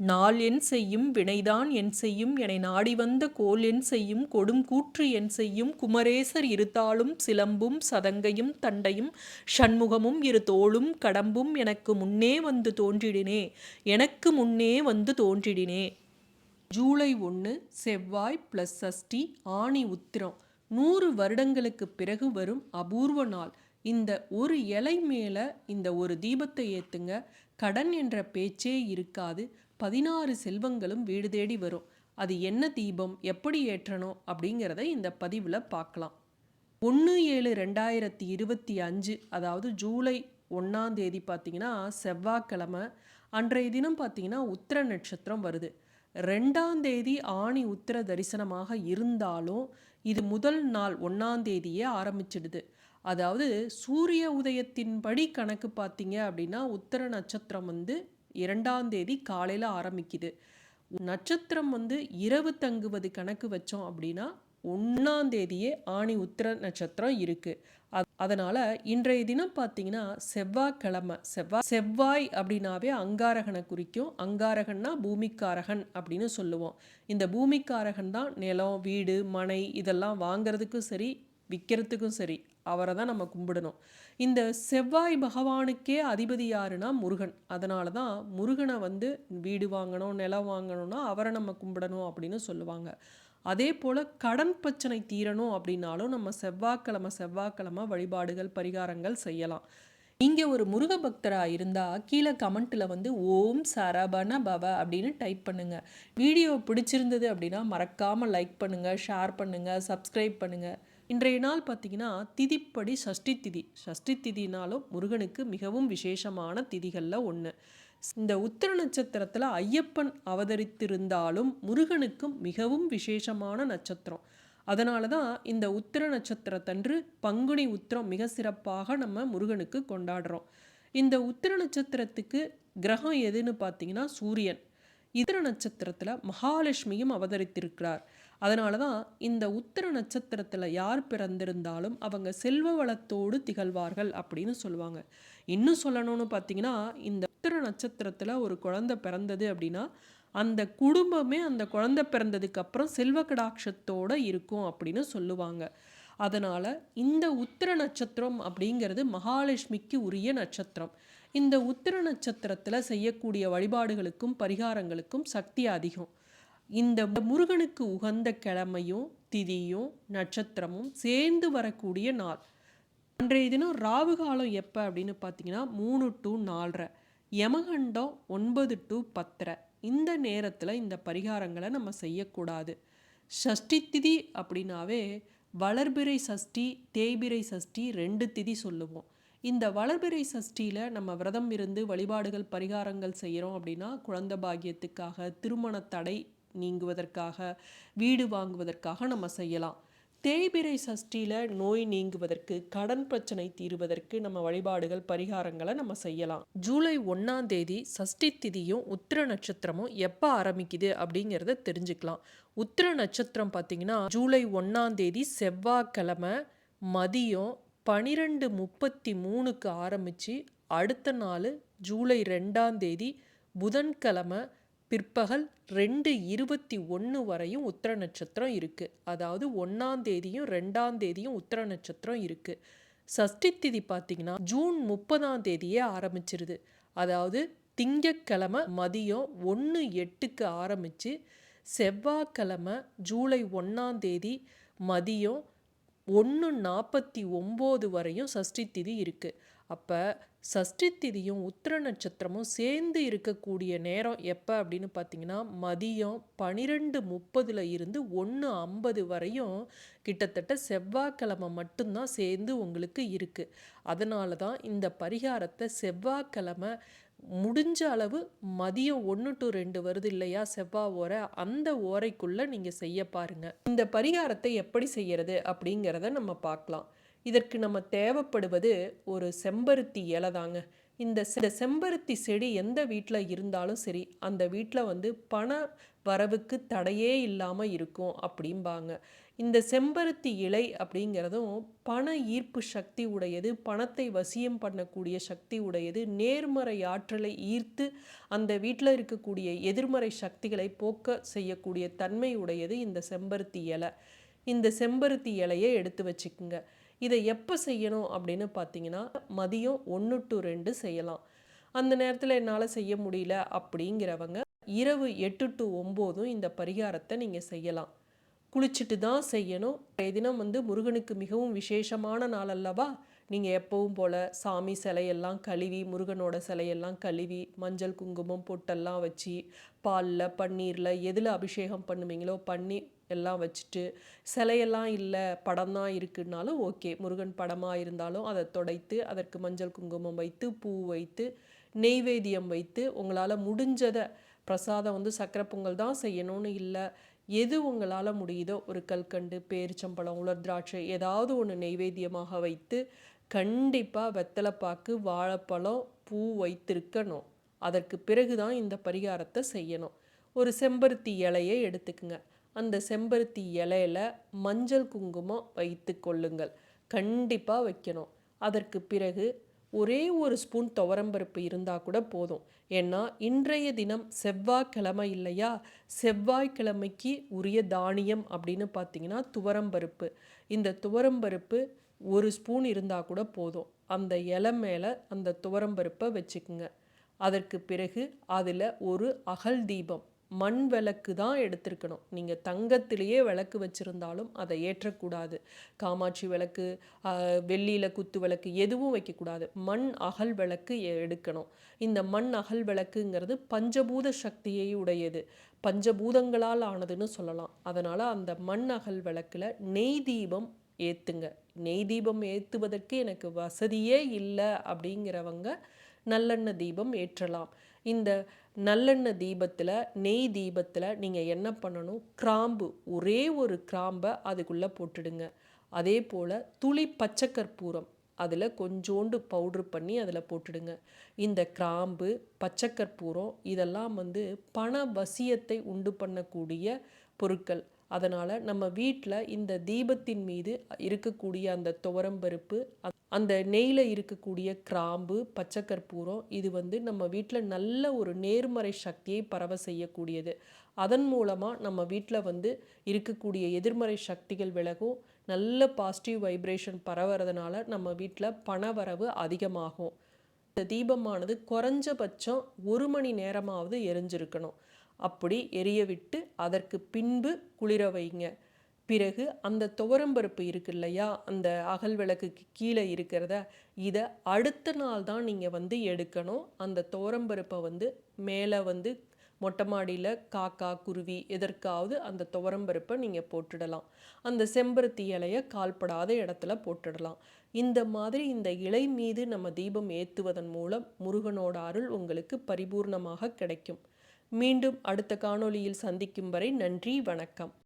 நாள் என் செய்யும் வினைதான் என் செய்யும். என நாடி வந்த கோல் என் செய்யும். கொடும் கூற்று என் செய்யும். குமரேசர் இருத்தாளும் சிலம்பும் சதங்கையும் தண்டையும் ஷண்முகமும் இரு தோளும் கடம்பும் எனக்கு முன்னே வந்து தோன்றிடினே. எனக்கு முன்னே வந்து தோன்றிடினே. ஜூலை ஒன்று செவ்வாய் ப்ளஸ் சஷ்டி ஆணி உத்திரம். நூறு வருடங்களுக்கு பிறகு வரும் அபூர்வ நாள். இந்த ஒரு இலை மேலே இந்த ஒரு தீபத்தை ஏற்றுங்க கடன் என்ற பேச்சே இருக்காது. பதினாறு செல்வங்களும் வீடு தேடி வரும். அது என்ன தீபம் எப்படி ஏற்றணும் அப்படிங்கிறத இந்த பதிவில் பார்க்கலாம். ஒன்று ஏழு ரெண்டாயிரத்தி இருபத்தி அஞ்சு அதாவது ஜூலை ஒன்றாம் தேதி பார்த்தீங்கன்னா செவ்வாய்க்கிழமை அன்றைய தினம் பார்த்தீங்கன்னா உத்திர நட்சத்திரம் வருது. ரெண்டாம் தேதி ஆணி உத்திர தரிசனமாக இருந்தாலும் இது முதல் நாள் ஒன்றாம் தேதியே ஆரம்பிச்சிடுது. அதாவது சூரிய உதயத்தின்படி கணக்கு பார்த்தீங்க அப்படின்னா உத்திர நட்சத்திரம் வந்து இரண்டாம் தேதி காலையில் ஆரம்பிக்குது. நட்சத்திரம் வந்து இரவு தங்குவது கணக்கு வச்சோம் அப்படின்னா ஒன்றாம் தேதியே ஆணி உத்திர நட்சத்திரம் இருக்குது அதனால் இன்றைய தினம் பார்த்தீங்கன்னா செவ்வாய்க்கிழமை செவ்வாய் செவ்வாய் அப்படின்னாவே அங்காரகனை குறிக்கும். அங்காரகன்னா பூமிக்காரகன் அப்படின்னு சொல்லுவோம். இந்த பூமிக்காரகன் தான் நிலம் வீடு மனை இதெல்லாம் வாங்கிறதுக்கும் சரி விற்கிறதுக்கும் சரி அவரை தான் நம்ம கும்பிடணும். இந்த செவ்வாய் பகவானுக்கே அதிபதி யாருன்னா முருகன். அதனால தான் முருகனை வந்து வீடு வாங்கணும் நிலம் வாங்கணும்னா அவரை நம்ம கும்பிடணும் அப்படின்னு சொல்லுவாங்க. அதே போல் கடன் பிரச்சனை தீரணும் அப்படின்னாலும் நம்ம செவ்வாய்க்கிழமை செவ்வாய்க்கிழமை வழிபாடுகள் பரிகாரங்கள் செய்யலாம். இங்கே ஒரு முருக பக்தராக இருந்தால் கீழே கமெண்ட்டில் வந்து ஓம் சரபண பவ அப்படின்னு டைப் பண்ணுங்கள் வீடியோ பிடிச்சிருந்தது அப்படின்னா மறக்காமல் லைக் பண்ணுங்கள் ஷேர் பண்ணுங்கள் சப்ஸ்கிரைப் பண்ணுங்கள் இன்றைய நாள் பார்த்திங்கன்னா திதிப்படி சஷ்டி திதி. சஷ்டி திதினாலும் முருகனுக்கு மிகவும் விசேஷமான திதிகளில் ஒன்று இந்த உத்திர நட்சத்திரத்தில் ஐயப்பன் அவதரித்திருந்தாலும் முருகனுக்கும் மிகவும் விசேஷமான நட்சத்திரம். அதனால தான் இந்த உத்திர நட்சத்திரத்தன்று பங்குனி உத்திரம் மிக சிறப்பாக நம்ம முருகனுக்கு கொண்டாடுறோம். இந்த உத்திர நட்சத்திரத்துக்கு கிரகம் எதுன்னு பார்த்தீங்கன்னா சூரியன். இதர நட்சத்திரத்தில் மகாலட்சுமியும் அவதரித்திருக்கிறார். அதனால தான் இந்த உத்திர நட்சத்திரத்தில் யார் பிறந்திருந்தாலும் அவங்க செல்வ வளத்தோடு திகழ்வார்கள் அப்படின்னு சொல்லுவாங்க. இன்னும் சொல்லணும்னு பார்த்தீங்கன்னா இந்த உத்திர நட்சத்திரத்தில் ஒரு குழந்தை பிறந்தது அப்படின்னா அந்த குடும்பமே அந்த குழந்தை பிறந்ததுக்கு அப்புறம் செல்வ கடாட்சத்தோடு இருக்கும் அப்படின்னு சொல்லுவாங்க. அதனால் இந்த உத்திர நட்சத்திரம் அப்படிங்கிறது மகாலட்சுமிக்கு உரிய நட்சத்திரம். இந்த உத்திர நட்சத்திரத்தில் செய்யக்கூடிய வழிபாடுகளுக்கும் பரிகாரங்களுக்கும் சக்தி அதிகம். இந்த முருகனுக்கு உகந்த கிழமையும் திதியும் நட்சத்திரமும் சேர்ந்து வரக்கூடிய நாள். அன்றைய தினம் ராவு காலம் எப்போ அப்படின்னு பார்த்தீங்கன்னா மூணு டு நாலரை. யமகண்டம் ஒன்பது டு பத்தரை. இந்த நேரத்தில் இந்த பரிகாரங்களை நம்ம செய்யக்கூடாது. ஷஷ்டி திதி அப்படின்னாவே வளர்பிறை சஷ்டி தேய்பிறை சஷ்டி ரெண்டு திதி சொல்லுவோம். இந்த வளர்பிறை சஷ்டியில் நம்ம விரதம் இருந்து வழிபாடுகள் பரிகாரங்கள் செய்கிறோம் அப்படின்னா குழந்த பாகியத்துக்காக திருமண தடை நீங்குவதற்காக வீடு வாங்குவதற்காக நம்ம செய்யலாம். தேய்பிரை சஷ்டியில் நோய் நீங்குவதற்கு கடன் பிரச்சனை தீருவதற்கு நம்ம வழிபாடுகள் பரிகாரங்களை நம்ம செய்யலாம். ஜூலை ஒன்றாம் தேதி சஷ்டி திதியும் உத்திர நட்சத்திரமும் எப்போ ஆரம்பிக்குது அப்படிங்கிறத தெரிஞ்சுக்கலாம். உத்திர நட்சத்திரம் பார்த்தீங்கன்னா ஜூலை ஒன்றாம் தேதி செவ்வாய்க்கிழமை மதியம் பனிரெண்டு முப்பத்தி மூணுக்கு ஆரம்பித்து அடுத்த நாள் ஜூலை ரெண்டாம் தேதி புதன்கிழமை பிற்பகல் ரெண்டு இருபத்தி ஒன்று வரையும் உத்திர நட்சத்திரம் இருக்குது அதாவது ஒன்றாம் தேதியும் ரெண்டாம் தேதியும் உத்திர நட்சத்திரம் இருக்குது சஷ்டி திதி பார்த்திங்கன்னா ஜூன் முப்பதாம் தேதியே ஆரம்பிச்சிருது. அதாவது திங்கக்கிழமை மதியம் ஒன்று எட்டுக்கு ஆரம்பித்து செவ்வாய்க்கிழமை ஜூலை ஒன்றாம் தேதி மதியம் ஒன்று நாற்பத்தி ஒம்பது வரையும் சஷ்டி திதி இருக்குது அப்போ சஷ்டி திதியும் உத்திர நட்சத்திரமும் சேர்ந்து இருக்கக்கூடிய நேரம் எப்போ அப்படின்னு பார்த்தீங்கன்னா மதியம் பனிரெண்டு முப்பதில் இருந்து ஒன்று ஐம்பது வரையும் கிட்டத்தட்ட செவ்வாய்க்கிழமை மட்டும்தான் சேர்ந்து உங்களுக்கு இருக்குது அதனால தான் இந்த பரிகாரத்தை செவ்வாய்க்கிழமை முடிஞ்ச அளவு மதியம் ஒன்று டு ரெண்டு வருது இல்லையா செவ்வாய் ஓரை அந்த ஓரைக்குள்ளே நீங்கள் செய்ய பாருங்கள் இந்த பரிகாரத்தை எப்படி செய்யறது அப்படிங்கிறத நம்ம பார்க்கலாம். இதற்கு நம்ம தேவைப்படுவது ஒரு செம்பருத்தி இலை தாங்க. இந்த இந்த செம்பருத்தி செடி எந்த வீட்டில் இருந்தாலும் சரி அந்த வீட்டில் வந்து பண வரவுக்கு தடையே இல்லாமல் இருக்கும் அப்படிம்பாங்க. இந்த செம்பருத்தி இலை அப்படிங்கிறதும் பண ஈர்ப்பு சக்தி உடையது பணத்தை வசியம் பண்ணக்கூடிய சக்தி உடையது. நேர்மறை ஆற்றலை ஈர்த்து அந்த வீட்டில் இருக்கக்கூடிய எதிர்மறை சக்திகளை போக்க செய்யக்கூடிய தன்மை உடையது இந்த செம்பருத்தி இலை. இந்த செம்பருத்தி இலையை எடுத்து வச்சுக்குங்க. இதை எப்போ செய்யணும் அப்படின்னு பார்த்தீங்கன்னா மதியம் ஒன்று டு ரெண்டு செய்யலாம். அந்த நேரத்தில் என்னால் செய்ய முடியல அப்படிங்கிறவங்க இரவு எட்டு டு ஒம்போதும் இந்த பரிகாரத்தை நீங்கள் செய்யலாம். குளிச்சுட்டு தான் செய்யணும். இன்றைய தினம் வந்து முருகனுக்கு மிகவும் விசேஷமான நாள் அல்லவா? நீங்கள் எப்பவும் போல் சாமி சிலையெல்லாம் கழுவி முருகனோட சிலையெல்லாம் கழுவி மஞ்சள் குங்குமம் பொட்டெல்லாம் வச்சு பாலில் பன்னீரில் எதில் அபிஷேகம் பண்ணுவீங்களோ பண்ணி எல்லாம் வச்சுட்டு சிலையெல்லாம் இல்லை படம் தான் இருக்குன்னாலும் ஓகே. முருகன் படமாக இருந்தாலும் அதை துடைத்து அதற்கு மஞ்சள் குங்குமம் வைத்து பூ வைத்து நெய்வேத்தியம் வைத்து உங்களால் முடிஞ்சதை பிரசாதம் வந்து சக்கரை பொங்கல் தான் செய்யணும்னு இல்லை. எது உங்களால் முடியுதோ ஒரு கல்கண்டு பேரிச்சம்பழம் உலர் திராட்சை ஏதாவது ஒன்று நெய்வேத்தியமாக வைத்து கண்டிப்பாக வெத்தலைப்பாக்கு வாழைப்பழம் பூ வைத்திருக்கணும். அதற்கு பிறகு தான் இந்த பரிகாரத்தை செய்யணும். ஒரு செம்பருத்தி இலையை எடுத்துக்குங்க. அந்த செம்பருத்தி இலையில மஞ்சள் குங்குமம் வைத்து கொள்ளுங்கள். கண்டிப்பாக வைக்கணும். அதற்கு பிறகு ஒரே ஒரு ஸ்பூன் துவரம்பருப்பு இருந்தால் கூட போதும். ஏன்னா இன்றைய தினம் செவ்வாய்க்கிழமை இல்லையா? செவ்வாய்க்கிழமைக்கு உரிய தானியம் அப்படின்னு பார்த்தீங்கன்னா துவரம்பருப்பு இந்த துவரம்பருப்பு ஒரு ஸ்பூன் இருந்தால் கூட போதும். அந்த இலை மேலே அந்த துவரம்பருப்பை வச்சுக்குங்க. அதற்கு பிறகு அதில் ஒரு அகல் தீபம். மண் விளக்கு தான் எடுத்திருக்கணும். நீங்கள் தங்கத்திலேயே விளக்கு வச்சுருந்தாலும் அதை ஏற்றக்கூடாது. காமாட்சி விளக்கு வெள்ளியில் குத்து விளக்கு எதுவும் வைக்கக்கூடாது. மண் அகல் விளக்கு எடுக்கணும். இந்த மண் அகல் விளக்குங்கிறது பஞ்சபூத சக்தியை உடையது. பஞ்சபூதங்களால் ஆனதுன்னு சொல்லலாம். அதனால் அந்த மண் அகல் விளக்கில் நெய் தீபம் ஏற்றுங்க நெய் தீபம் ஏற்றுவதற்கு எனக்கு வசதியே இல்லை அப்படிங்கிறவங்க நல்லெண்ணெய் தீபம் ஏற்றலாம். இந்த நல்லெண்ணெய் தீபத்தில் நெய் தீபத்தில் நீங்கள் என்ன பண்ணணும்? கிராம்பு ஒரே ஒரு கிராம்பை அதுக்குள்ளே போட்டுடுங்க. அதே போல் துளி பச்சை கற்பூரம் அதில் கொஞ்சோண்டு பவுட்ரு பண்ணி அதில் போட்டுடுங்க. இந்த கிராம்பு பச்சை கற்பூரம் இதெல்லாம் வந்து பண வசியத்தை உண்டு பண்ணக்கூடிய பொருட்கள். அதனால் நம்ம வீட்டில் இந்த தீபத்தின் மீது இருக்கக்கூடிய அந்த துவரம்பருப்பு அந்த நெய்யில் இருக்கக்கூடிய கிராம்பு பச்சை கற்பூரம் இது வந்து நம்ம வீட்டில் நல்ல ஒரு நேர்மறை சக்தியை பரவ செய்யக்கூடியது. அதன் மூலமாக நம்ம வீட்டில் வந்து இருக்கக்கூடிய எதிர்மறை சக்திகள் விலகும். நல்ல பாசிட்டிவ் வைப்ரேஷன் பரவுறதுனால நம்ம வீட்டில் பணவரவு அதிகமாகும். இந்த தீபமானது குறைஞ்சபட்சம் ஒரு மணி நேரமாவது எரிஞ்சிருக்கணும். அப்படி எரிய விட்டு அதற்கு பின்பு குளிர வைங்க. பிறகு அந்த துவரம்பருப்பு இருக்கு இல்லையா? அந்த அகல் விளக்குக்கு கீழே இருக்கிறத இதை அடுத்த நாள் தான் நீங்கள் வந்து எடுக்கணும். அந்த துவரம்பருப்பை வந்து மேலே வந்து மொட்டை மாடியில் காக்கா குருவி எதற்காவது அந்த துவரம்பருப்பை நீங்கள் போட்டுடலாம். அந்த செம்பருத்தி இலையை கால்படாத இடத்துல போட்டுடலாம். இந்த மாதிரி இந்த இலை மீது நம்ம தீபம் ஏற்றுவதன் மூலம் முருகனோட அருள் உங்களுக்கு பரிபூர்ணமாக கிடைக்கும். மீண்டும் அடுத்த காணொளியில் சந்திக்கும் வரை நன்றி வணக்கம்.